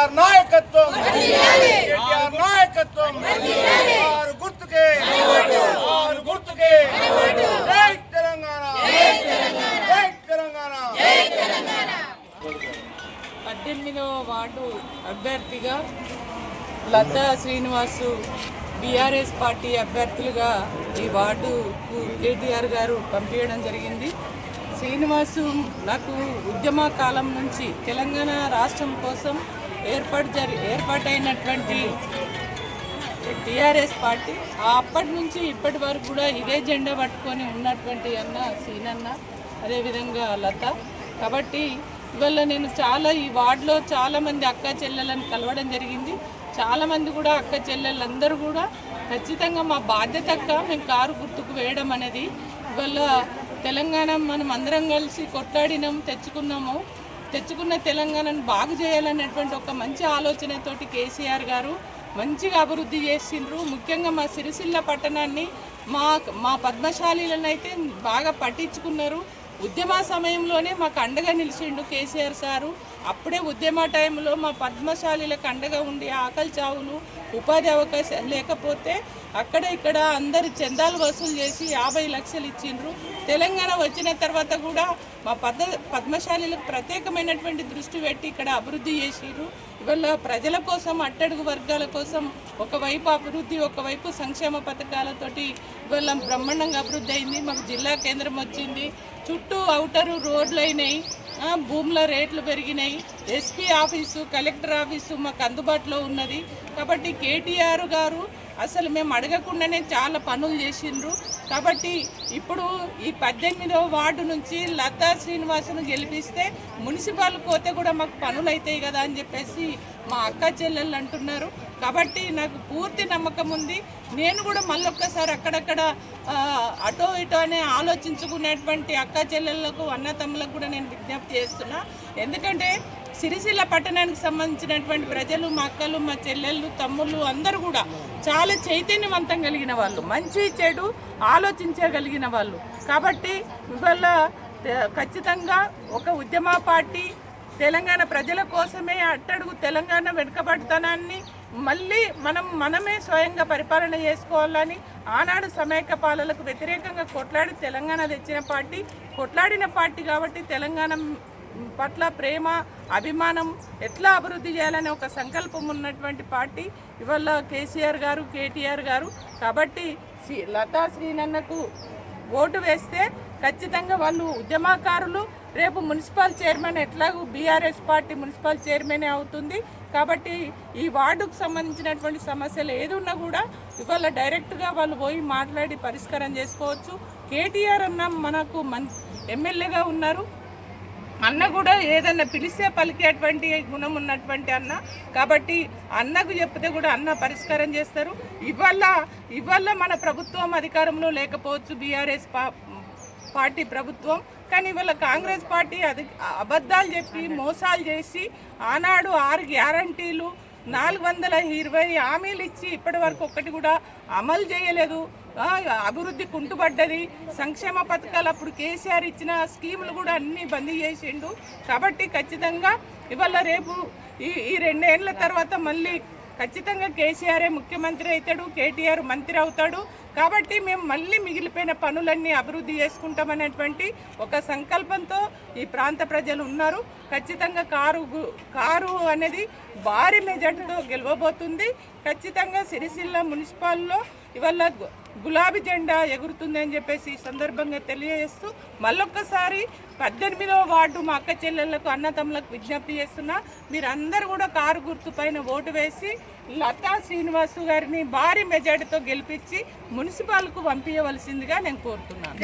కేటీఆర్ నాయకత్వం. కేటీఆర్ నాయకత్వం. ఆరు గుర్తుకే. ఆరు గుర్తుకే. జై తెలంగాణ. జై తెలంగాణ. పద్దెనిమిదవ వార్డు అభ్యర్థిగా లతా శ్రీనివాసు బీఆర్ఎస్ పార్టీ అభ్యర్థులుగా ఈ వార్డుకు కేటీఆర్ గారు పంపించడం జరిగింది. శ్రీనివాసు నాకు ఉద్యమ కాలం నుంచి తెలంగాణ రాష్ట్రం కోసం ఏర్పాటు జరి ఏర్పాటైనటువంటి టీఆర్ఎస్ పార్టీ అప్పటి నుంచి ఇప్పటి వరకు కూడా ఇదే జెండా పట్టుకొని ఉన్నటువంటి అన్న సీనన్న అదేవిధంగా లత. కాబట్టి ఇవాళ నేను చాలా ఈ వార్డులో చాలామంది అక్క చెల్లెలను కలవడం జరిగింది. చాలామంది కూడా అక్క చెల్లెళ్ళందరూ కూడా ఖచ్చితంగా మా బాధ్యత అక్క మేము కారు గుర్తుకు వేయడం అనేది ఇవాళ తెలంగాణ మనం అందరం కలిసి కొట్లాడినాం తెచ్చుకున్నాము. తెచ్చుకున్న తెలంగాణను బాగు చేయాలనేటువంటి ఒక మంచి ఆలోచనతోటి కేసీఆర్ గారు మంచిగా అభివృద్ధి చేసిండ్రు. ముఖ్యంగా మా సిరిసిల్ల పట్టణాన్ని మా మా పద్మశాలీలను అయితే బాగా పట్టించుకున్నారు. ఉద్యమ సమయంలోనే మాకు అండగా నిలిచిండు కేసీఆర్ సారు. అప్పుడే ఉద్యమ టైంలో మా పద్మశాలీలకు అండగా ఉండి ఆకలి చావులు ఉపాధి అవకాశాలు లేకపోతే అక్కడ ఇక్కడ అందరు చందాలు వసూలు చేసి యాభై లక్షలు ఇచ్చిండ్రు. తెలంగాణ వచ్చిన తర్వాత కూడా మా పద్మ పద్మశాలీలకు ప్రత్యేకమైనటువంటి దృష్టి పెట్టి ఇక్కడ అభివృద్ధి చేసిరు ఇవాళ ప్రజల కోసం అట్టడుగు వర్గాల కోసం ఒకవైపు అభివృద్ధి ఒకవైపు సంక్షేమ పథకాలతోటి ఇవాళ బ్రహ్మాండంగా అభివృద్ధి అయింది. మాకు జిల్లా కేంద్రం వచ్చింది. చుట్టూ అవుటరు రోడ్లు అయినాయి. భూముల రేట్లు పెరిగినాయి. ఎస్పీ ఆఫీసు కలెక్టర్ ఆఫీసు మాకు అందుబాటులో ఉన్నది. కాబట్టి కేటీఆర్ గారు అసలు మేము అడగకుండానే చాలా పనులు చేసిండ్రు. కాబట్టి ఇప్పుడు ఈ పద్దెనిమిదవ వార్డు నుంచి లతా శ్రీనివాసును గెలిపిస్తే మున్సిపల్ పోతే కూడా మాకు పనులు అవుతాయి కదా అని చెప్పేసి మా అక్క చెల్లెళ్ళు అంటున్నారు. కాబట్టి నాకు పూర్తి నమ్మకం ఉంది. నేను కూడా మళ్ళొక్కసారి అక్కడక్కడ అటో ఇటో అనే ఆలోచించుకునేటువంటి అక్క చెల్లెళ్ళకు అన్నతమ్ములకు కూడా నేను విజ్ఞప్తి చేస్తున్నా. ఎందుకంటే సిరిసిల్ల పట్టణానికి సంబంధించినటువంటి ప్రజలు మా అక్కలు మా చెల్లెళ్ళు తమ్ముళ్ళు అందరూ కూడా చాలా చైతన్యవంతం కలిగిన వాళ్ళు మంచి చెడు ఆలోచించగలిగిన వాళ్ళు. కాబట్టి ఇవాళ ఖచ్చితంగా ఒక ఉద్యమ పార్టీ తెలంగాణ ప్రజల కోసమే అట్టడుగు తెలంగాణ వెనుకబడతనాన్ని మళ్ళీ మనం మనమే స్వయంగా పరిపాలన చేసుకోవాలని ఆనాడు సమైక్య పాలనకు వ్యతిరేకంగా కొట్లాడి తెలంగాణ తెచ్చిన పార్టీ కొట్లాడిన పార్టీ కాబట్టి తెలంగాణ పట్ల ప్రేమ అభిమానం ఎట్లా అభివృద్ధి చేయాలనే ఒక సంకల్పం ఉన్నటువంటి పార్టీ ఇవాళ కేసీఆర్ గారు కేటీఆర్ గారు. కాబట్టి శ్రీ లతా శ్రీనన్నకు ఓటు వేస్తే ఖచ్చితంగా వాళ్ళు ఉద్యమకారులు. రేపు మున్సిపల్ చైర్మన్ ఎట్లాగూ బీఆర్ఎస్ పార్టీ మున్సిపల్ చైర్మనే అవుతుంది. కాబట్టి ఈ వార్డుకు సంబంధించినటువంటి సమస్యలు ఏది ఉన్నా కూడా ఇవాళ డైరెక్ట్గా వాళ్ళు పోయి మాట్లాడి పరిష్కారం చేసుకోవచ్చు. కేటీఆర్ అన్న మనకు మన్ ఎమ్మెల్యేగా ఉన్నారు. అన్న కూడా ఏదన్నా పిలిస్తే పలికేటువంటి గుణం ఉన్నటువంటి అన్న. కాబట్టి అన్నకు చెప్తే కూడా అన్న పరిష్కారం చేస్తారు. ఇవాళ ఇవాళ మన ప్రభుత్వం అధికారంలో లేకపోవచ్చు బీఆర్ఎస్ పా పార్టీ ప్రభుత్వం. కానీ ఇవాళ కాంగ్రెస్ పార్టీ అది అబద్ధాలు చెప్పి మోసాలు చేసి ఆనాడు ఆరు గ్యారంటీలు నాలుగు వందల ఇరవై హామీలు ఇచ్చి ఇప్పటి వరకు ఒక్కటి కూడా అమలు చేయలేదు. అభివృద్ధి కుంటుపడ్డది. సంక్షేమ పథకాలు అప్పుడు కేసీఆర్ ఇచ్చిన స్కీములు కూడా అన్నీ బందీ చేసిండు. కాబట్టి ఖచ్చితంగా ఇవాళ రేపు ఈ ఈ రెండేళ్ళ తర్వాత మళ్ళీ ఖచ్చితంగా కేసీఆరే ముఖ్యమంత్రి అవుతాడు కేటీఆర్ మంత్రి అవుతాడు. కాబట్టి మేము మళ్ళీ మిగిలిపోయిన పనులన్నీ అభివృద్ధి చేసుకుంటామనేటువంటి ఒక సంకల్పంతో ఈ ప్రాంత ప్రజలు ఉన్నారు. ఖచ్చితంగా కారు కారు అనేది భారీ మెజార్టీతో గెలవబోతుంది. ఖచ్చితంగా సిరిసిల్ల మున్సిపాల్లో ఇవాళ గులాబీ జెండా ఎగురుతుందని చెప్పేసి ఈ సందర్భంగా తెలియజేస్తూ మళ్ళొక్కసారి పద్దెనిమిదవ వార్డు మా అక్క చెల్లెళ్ళకు అన్నతమ్ములకు విజ్ఞప్తి చేస్తున్నా. మీరందరూ కూడా కారు గుర్తు పైన ఓటు వేసి లతా శ్రీనివాసు గారిని భారీ మెజార్టీతో గెలిపించి మున్సిపాల్కు పంపించవలసిందిగా నేను కోరుతున్నాను.